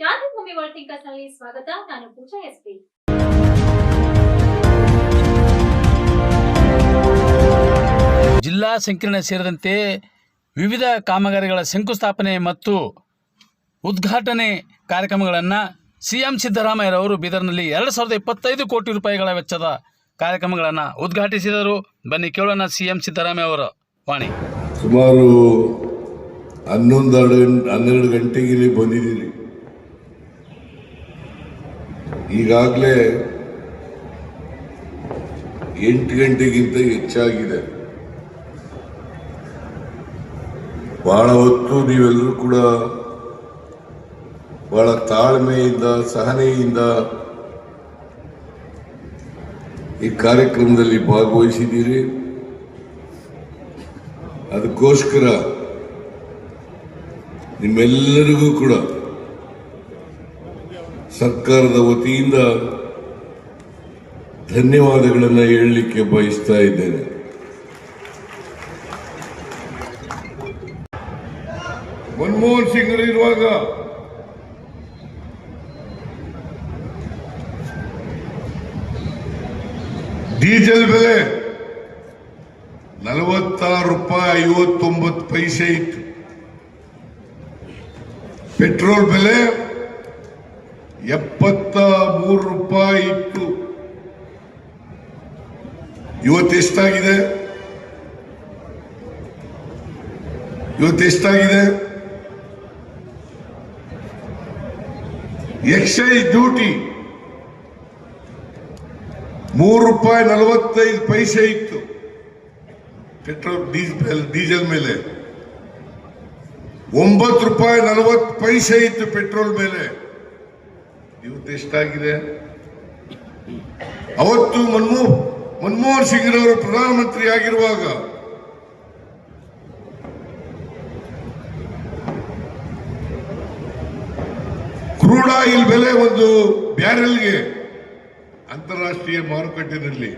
ಕ್ರಾಂತಿಭೂಮಿ world ಥಿಂಕರ್ಸ್ನಲ್ಲಿ ಸ್ವಾಗತ. ನಾನು ಪೂಜಾ SP ಜಿಲ್ಲಾ ಸಂಕೀರ್ಣ ಸೇರಿದಂತೆ ವಿವಿಧ ಕಾಮಗಾರಿಗಳ ಶಂಕುಸ್ಥಾಪನೆ ಮತ್ತು ಉದ್ಘಾಟನೆ ಕಾರ್ಯಕ್ರಮಗಳನ್ನು ಸಿ ಎಂ ಸಿದ್ದರಾಮಯ್ಯರವರು ಬೀದರ್ನಲ್ಲಿ ಎರಡು ಸಾವಿರದ ಇಪ್ಪತ್ತೈದು ಕೋಟಿ ರೂಪಾಯಿಗಳ ವೆಚ್ಚದ ಕಾರ್ಯಕ್ರಮಗಳನ್ನು ಉದ್ಘಾಟಿಸಿದರು. ಬನ್ನಿ ಕೇಳೋಣ ಸಿ ಎಂ ಸಿದ್ದರಾಮಯ್ಯ ಅವರ ವಾಣಿ. ಸುಮಾರು ಹನ್ನೊಂದು ಹನ್ನೆರಡು ಗಂಟೆಗೆ ಇಲ್ಲಿ ಬಂದಿದ್ದೀರಿ. ಈಗಾಗಲೇ ಎಂಟು ಗಂಟೆಗಿಂತ ಹೆಚ್ಚಾಗಿದೆ. ಬಹಳ ಹೊತ್ತು ನೀವೆಲ್ಲರೂ ಕೂಡ ಬಹಳ ತಾಳ್ಮೆಯಿಂದ, ಸಹನೆಯಿಂದ ಈ ಕಾರ್ಯಕ್ರಮದಲ್ಲಿ ಭಾಗವಹಿಸಿದ್ದೀರಿ. ಅದಕ್ಕೋಸ್ಕರ ನಿಮ್ಮೆಲ್ಲರಿಗೂ ಕೂಡ ಸರ್ಕಾರದ ವತಿಯಿಂದ ಧನ್ಯವಾದಗಳನ್ನು ಹೇಳಲಿಕ್ಕೆ ಬಯಸ್ತಾ ಇದ್ದೇನೆ. ಮನಮೋಹನ್ ಸಿಂಗ್ ಇರುವಾಗ ಡೀಸೆಲ್ ಬೆಲೆ ನಲವತ್ತಾರು ರೂಪಾಯಿ ಐವತ್ತೊಂಬತ್ತು ಪೈಸೆ ಇತ್ತು. ಪೆಟ್ರೋಲ್ ಬೆಲೆ ಎಪ್ಪತ್ತ ಮೂರು ರೂಪಾಯಿ ಇತ್ತು. ಇವತ್ತೆಷ್ಟಾಗಿದೆ ಇವತ್ತೆಷ್ಟಾಗಿದೆ ಎಕ್ಸೈಸ್ ಡ್ಯೂಟಿ. ಮೂರು ರೂಪಾಯಿ ನಲವತ್ತೈದು ಪೈಸೆ ಇತ್ತು. ಪೆಟ್ರೋಲ್ ಡೀಸೆಲ್ ಡೀಸೆಲ್ ಮೇಲೆ. ಒಂಬತ್ತು ರೂಪಾಯಿ ನಲವತ್ತು ಪೈಸೆ ಇತ್ತು ಪೆಟ್ರೋಲ್ ಮೇಲೆ. ಇವತ್ತು ಎಷ್ಟಾಗಿದೆ ಅವತ್ತು ಮನ್ಮೋ, ಮನಮೋಹನ್ ಸಿಂಗ್ರವರು ಪ್ರಧಾನಮಂತ್ರಿ ಆಗಿರುವಾಗ ಕ್ರೂಡ್ ಆಯಿಲ್ ಬೆಲೆ ಒಂದು ಬ್ಯಾರೆಲ್ಗೆ ಅಂತಾರಾಷ್ಟ್ರೀಯ ಮಾರುಕಟ್ಟೆಯಲ್ಲಿ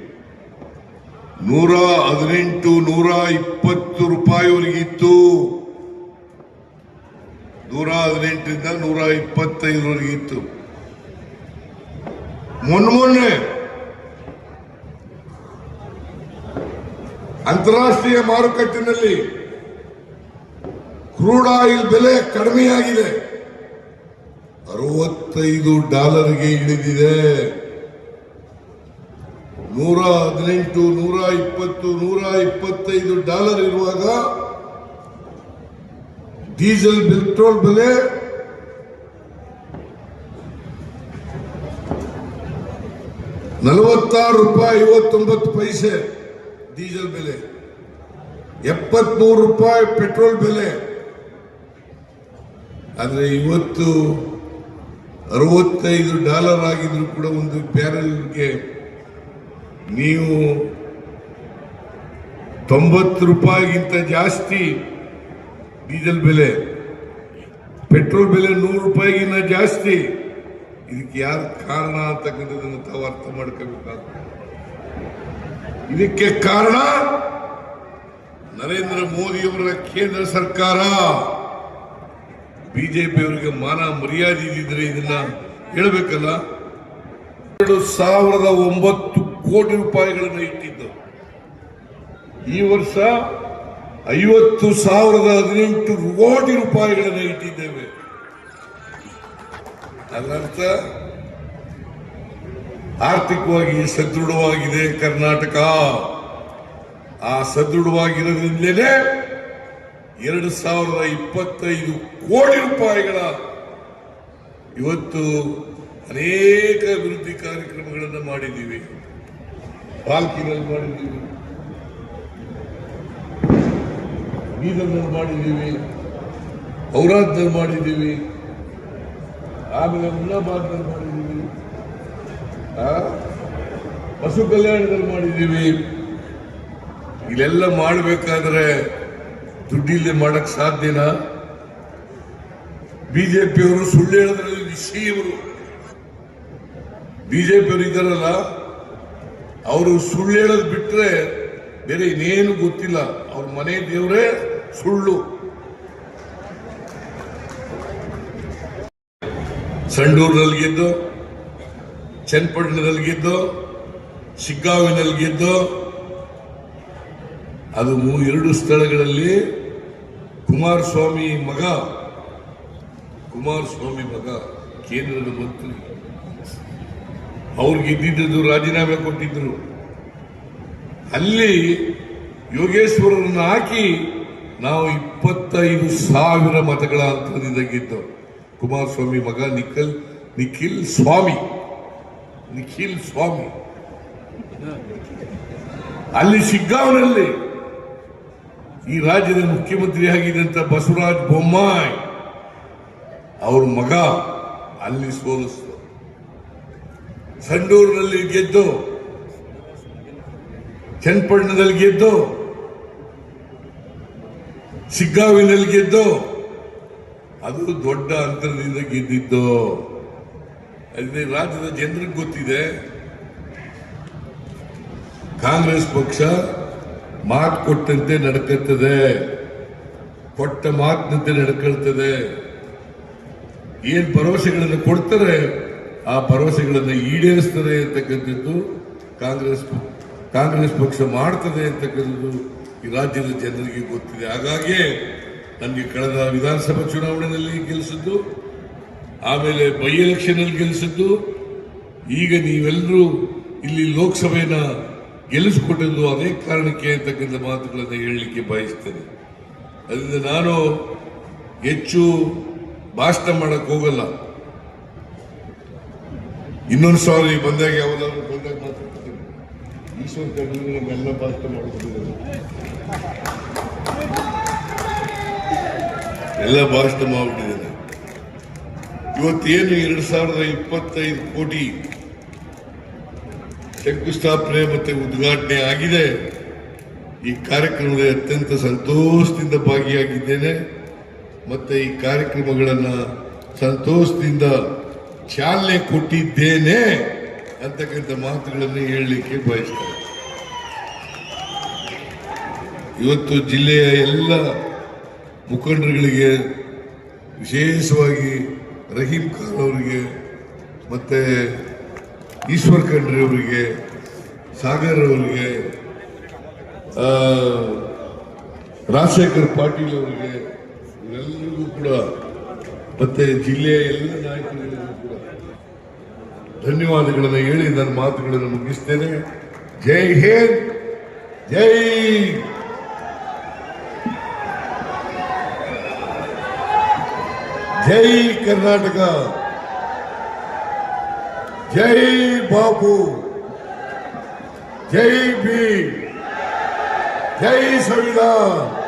ನೂರ ಹದಿನೆಂಟು, ನೂರ ಇಪ್ಪತ್ತು ರೂಪಾಯಿವರೆಗಿತ್ತು ನೂರ ಹದಿನೆಂಟರಿಂದ ನೂರ ಇಪ್ಪತ್ತೈದರವರೆಗೆ ಇತ್ತು. ಮೊನ್ನೆ ಮೊನ್ನೆ ಅಂತಾರಾಷ್ಟ್ರೀಯ ಮಾರುಕಟ್ಟಿನಲ್ಲಿ ಕ್ರೂಡ್ ಆಯಿಲ್ ಬೆಲೆ ಕಡಿಮೆಯಾಗಿದೆ. ಅರವತ್ತೈದು ಡಾಲರ್ಗೆ ಇಳಿದಿದೆ. ನೂರ ಹದಿನೆಂಟು, ನೂರ ಇಪ್ಪತ್ತು, ನೂರ ಇಪ್ಪತ್ತೈದು ಡಾಲರ್ ಇರುವಾಗ ಡೀಸೆಲ್, ಪೆಟ್ರೋಲ್ ಬೆಲೆ ನಲವತ್ತಾರು ರೂಪಾಯಿ, ಐವತ್ತೊಂಬತ್ತು ಪೈಸೆ ಡೀಸೆಲ್ ಬೆಲೆ. ಎಪ್ಪತ್ಮೂರು ರೂಪಾಯಿ ಪೆಟ್ರೋಲ್ ಬೆಲೆ. ಆದರೆ ಇವತ್ತು ಅರವತ್ತೈದು ಡಾಲರ್ ಆಗಿದ್ರು ಕೂಡ ಒಂದು ಬ್ಯಾರಲ್ಗೆ ನೀವು ತೊಂಬತ್ತು ರೂಪಾಯಿಗಿಂತ ಜಾಸ್ತಿ ಡೀಸೆಲ್ ಬೆಲೆ. ಪೆಟ್ರೋಲ್ ಬೆಲೆ ನೂರು ರೂಪಾಯಿಗಿಂತ ಜಾಸ್ತಿ. ಇದಕ್ಕೆ ಯಾರು ಕಾರಣ ಅಂತಕ್ಕಂಥದ್ದನ್ನು ತಾವು ಅರ್ಥ ಮಾಡ್ಕೋಬೇಕಾದ ಇದಕ್ಕೆ ಕಾರಣ ನರೇಂದ್ರ ಮೋದಿಯವರ ಕೇಂದ್ರ ಸರ್ಕಾರ. ಬಿಜೆಪಿಯವರಿಗೆ ಮಾನ ಮರ್ಯಾದೆ ಇದ್ದಿದ್ರೆ ಇದನ್ನ ಹೇಳಬೇಕಲ್ಲ? ಎರಡು ಸಾವಿರದ ಒಂಬತ್ತು ಕೋಟಿ ರೂಪಾಯಿಗಳನ್ನು ಇಟ್ಟಿದ್ದು. ಈ ವರ್ಷ ಐವತ್ತು ಸಾವಿರದ ಹದಿನೆಂಟು ಕೋಟಿ ರೂಪಾಯಿಗಳನ್ನು ಇಟ್ಟಿದ್ದೇವೆ. ಅದರರ್ಥ ಆರ್ಥಿಕವಾಗಿ ಸದೃಢವಾಗಿದೆ ಕರ್ನಾಟಕ. ಆ ಸದೃಢವಾಗಿರೋದ್ರಿಂದಲೇ ಎರಡು ಸಾವಿರದ ಇಪ್ಪತ್ತೈದು ಕೋಟಿ ರೂಪಾಯಿಗಳ ಇವತ್ತು ಅನೇಕ ಅಭಿವೃದ್ಧಿ ಕಾರ್ಯಕ್ರಮಗಳನ್ನು ಮಾಡಿದ್ದೀವಿ. ಪಾಲ್ಕಿನಲ್ಲಿ ಮಾಡಿದ್ದೀವಿ. ಬೀದರ್ನಲ್ಲಿ ಮಾಡಿದ್ದೀವಿ. ಔರಾದ್ನಲ್ಲಿ ಮಾಡಿದ್ದೀವಿ. ಆಮೇಲೆ ಮುನ್ನಾಬಾದ್ನಲ್ಲಿ ಮಾಡಿದ್ದೀವಿ. ಪಶು ಕಲ್ಯಾಣದಲ್ಲಿ ಮಾಡಿದ್ದೀವಿ. ಇಲ್ಲೆಲ್ಲ ಮಾಡಬೇಕಾದ್ರೆ ದುಡ್ಡಿಲ್ಲದೆ ಮಾಡಕ್ ಸಾಧ್ಯನಾ? ಬಿಜೆಪಿಯವರು ಸುಳ್ಳು ಹೇಳೋದ್ರಲ್ಲಿ ನಿಶ್ಚಯವರು ಬಿಜೆಪಿಯವರು ಇದ್ದಾರಲ್ಲ, ಅವರು ಸುಳ್ಳು ಹೇಳೋದು ಬಿಟ್ರೆ ಬೇರೆ ಇನ್ನೇನು ಗೊತ್ತಿಲ್ಲ. ಅವ್ರ ಮನೆ ದೇವರೇ ಸುಳ್ಳು. ಸಂಡೂರಿನಲ್ಲಿ ಗೆದ್ದು, ಚನ್ನಪಟ್ಟಣದಲ್ಲಿ ಗೆದ್ದು, ಶಿಗ್ಗಾವಿನಲ್ಲಿ ಗೆದ್ದು, ಅದು ಎರಡು ಸ್ಥಳಗಳಲ್ಲಿ ಕುಮಾರಸ್ವಾಮಿ ಮಗ ಕುಮಾರಸ್ವಾಮಿ ಮಗ ಕೇಂದ್ರದ ಮಂತ್ರಿ. ಅವ್ರಿಗೆ ಗೆದ್ದಿದ್ದು ರಾಜೀನಾಮೆ ಕೊಟ್ಟಿದ್ದರು ಅಲ್ಲಿ ಯೋಗೇಶ್ವರರನ್ನು ಹಾಕಿ ನಾವು ಇಪ್ಪತ್ತೈದು ಸಾವಿರ ಮತಗಳ ಅಂತರದಿಂದ ಗೆದ್ದು ಕುಮಾರಸ್ವಾಮಿ ಮಗ ನಿಖಲ್, ನಿಖಿಲ್ ಸ್ವಾಮಿ. ನಿಖಿಲ್ ಸ್ವಾಮಿ. ಅಲ್ಲಿ ಶಿಗ್ಗಾಂವ್ನಲ್ಲಿ ಈ ರಾಜ್ಯದ ಮುಖ್ಯಮಂತ್ರಿ ಆಗಿದ್ದಂತ ಬಸವರಾಜ ಬೊಮ್ಮಾಯಿ ಅವ್ರ ಮಗ ಅಲ್ಲಿ ಸೋಲಿಸ್ತು. ಸಂಡೂರಿನಲ್ಲಿ ಗೆದ್ದು, ಚನ್ನಪಟ್ಟಣದಲ್ಲಿ ಗೆದ್ದು ಸಿಗ್ಗಾವಿನಲ್ಲಿ ಗೆದ್ದು ಅದು ದೊಡ್ಡ ಅಂತರದಿಂದ ಗೆದ್ದಿದ್ದು. ಅಲ್ಲಿ ರಾಜ್ಯದ ಜನರಿಗೆ ಗೊತ್ತಿದೆ. ಕಾಂಗ್ರೆಸ್ ಪಕ್ಷ ಮಾತು ಕೊಟ್ಟಂತೆ ನಡ್ಕತ್ತದೆ. ಕೊಟ್ಟ ಮಾತಿನಂತೆ ನಡ್ಕೊಳ್ತದೆ. ಏನ್ ಭರವಸೆಗಳನ್ನು ಕೊಡ್ತಾರೆ, ಆ ಭರವಸೆಗಳನ್ನು ಈಡೇರಿಸ್ತದೆ ಅಂತಕ್ಕಂಥದ್ದು ಕಾಂಗ್ರೆಸ್ ಕಾಂಗ್ರೆಸ್ ಪಕ್ಷ ಮಾಡ್ತದೆ ಅಂತಕ್ಕಂಥದ್ದು ಈ ರಾಜ್ಯದ ಜನರಿಗೆ ಗೊತ್ತಿದೆ. ಹಾಗಾಗಿ ನನಗೆ ಕಳೆದ ವಿಧಾನಸಭಾ ಚುನಾವಣೆಯಲ್ಲಿ ಗೆಲ್ಲಿಸಿದ್ದು ಆಮೇಲೆ ಬೈ ಎಲೆಕ್ಷನ್ ಅಲ್ಲಿ ಗೆಲ್ಲಿಸಿದ್ದು ಈಗ ನೀವೆಲ್ಲರೂ ಇಲ್ಲಿ ಲೋಕಸಭೆಯನ್ನು ಗೆಲ್ಲಿಸಿಕೊಟ್ಟಿದ್ದು ಅದೇ ಕಾರಣಕ್ಕೆ ಅಂತಕ್ಕಂಥ ಮಾತುಗಳನ್ನು ಹೇಳಲಿಕ್ಕೆ ಬಯಸ್ತೇನೆ. ಅದರಿಂದ ನಾನು ಹೆಚ್ಚು ಭಾಷಣ ಮಾಡಕ್ಕೆ ಹೋಗಲ್ಲ. ಇನ್ನೊಂದು ಸಾರಿ ಬಂದಾಗ ಯಾವ್ದಾದ್ರು ಬಂದಾಗ ಮಾತಾಡ್ತೀನಿ. ಈಶ್ವರ ಕಣ್ಣು ನಮ್ಮೆಲ್ಲ ಭಾಷಣ ಮಾಡಿಕೊಂಡಿದ್ದಾರೆ ಎಲ್ಲ ಭಾಷಣ ಮಾಡಿಬಿಟ್ಟಿದ್ದೇನೆ. ಇವತ್ತೇನು ಎರಡು ಸಾವಿರದ ಇಪ್ಪತ್ತೈದು ಕೋಟಿ ಶಂಕುಸ್ಥಾಪನೆ ಮತ್ತು ಉದ್ಘಾಟನೆ ಆಗಿದೆ. ಈ ಕಾರ್ಯಕ್ರಮದಲ್ಲಿ ಅತ್ಯಂತ ಸಂತೋಷದಿಂದ ಭಾಗಿಯಾಗಿದ್ದೇನೆ. ಮತ್ತೆ ಈ ಕಾರ್ಯಕ್ರಮಗಳನ್ನು ಸಂತೋಷದಿಂದ ಚಾಲನೆ ಕೊಟ್ಟಿದ್ದೇನೆ ಅಂತಕ್ಕಂಥ ಮಾತುಗಳನ್ನು ಹೇಳಲಿಕ್ಕೆ ಬಯಸ್ತೇನೆ. ಇವತ್ತು ಜಿಲ್ಲೆಯ ಎಲ್ಲ ಮುಖಂಡರುಗಳಿಗೆ ವಿಶೇಷವಾಗಿ ರಹೀಂ ಖಾನ್ ಅವರಿಗೆ ಮತ್ತು ಈಶ್ವರ್ ಖಂಡ್ರೆ ಅವರಿಗೆ, ಸಾಗರ್ ಅವರಿಗೆ ರಾಜಶೇಖರ್ ಪಾಟೀಲ್ ಅವರಿಗೆ, ಇವರೆಲ್ಲರಿಗೂ ಕೂಡ ಮತ್ತು ಜಿಲ್ಲೆಯ ಎಲ್ಲ ನಾಯಕರಿಗೂ ಕೂಡ ಧನ್ಯವಾದಗಳನ್ನು ಹೇಳಿ ನನ್ನ ಮಾತುಗಳನ್ನು ಮುಗಿಸ್ತೇನೆ. ಜೈ ಹಿಂದ್, ಜೈ जय कर्नाटक। जय बापू। जय भी जय संविधान।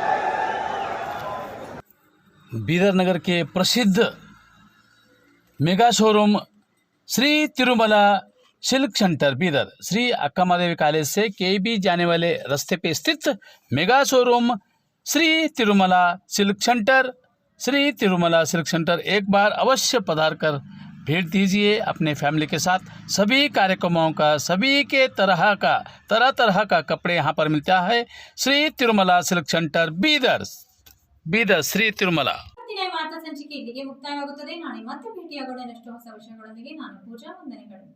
बीदर नगर के प्रसिद्ध mega showroom Shri Tirumala silk centre, Bidar, Shri Akka Mahadevi college से के बी जाने वाले रास्ते पे स्थित mega showroom Shri Tirumala silk centre Shri Tirumala silk centre एक बार अवश्य पधार कर भेंट दीजिए अपने फैमिली के साथ सभी कार्यक्रमों का सभी के तरह का तरह तरह का कपड़े यहाँ पर मिलता है श्री तिरुमला सिल्क सेंटर बीदर बीदर श्री तिरुमला ಇವತ್ತಿನ ವಾರ್ತಾ ಸಂಚಿಕೆ ಇಲ್ಲಿಗೆ ಮುಕ್ತಾಯವಾಗುತ್ತದೆ ನಾಳೆ ಮತ್ತೆ ಭೇಟಿಯಾಗೋಣ ಇನ್ನಷ್ಟು ಹೊಸ ವಿಷಯಗಳೊಂದಿಗೆ ನಾನು ಪೂಜಾ ವಂದನೆಗಳು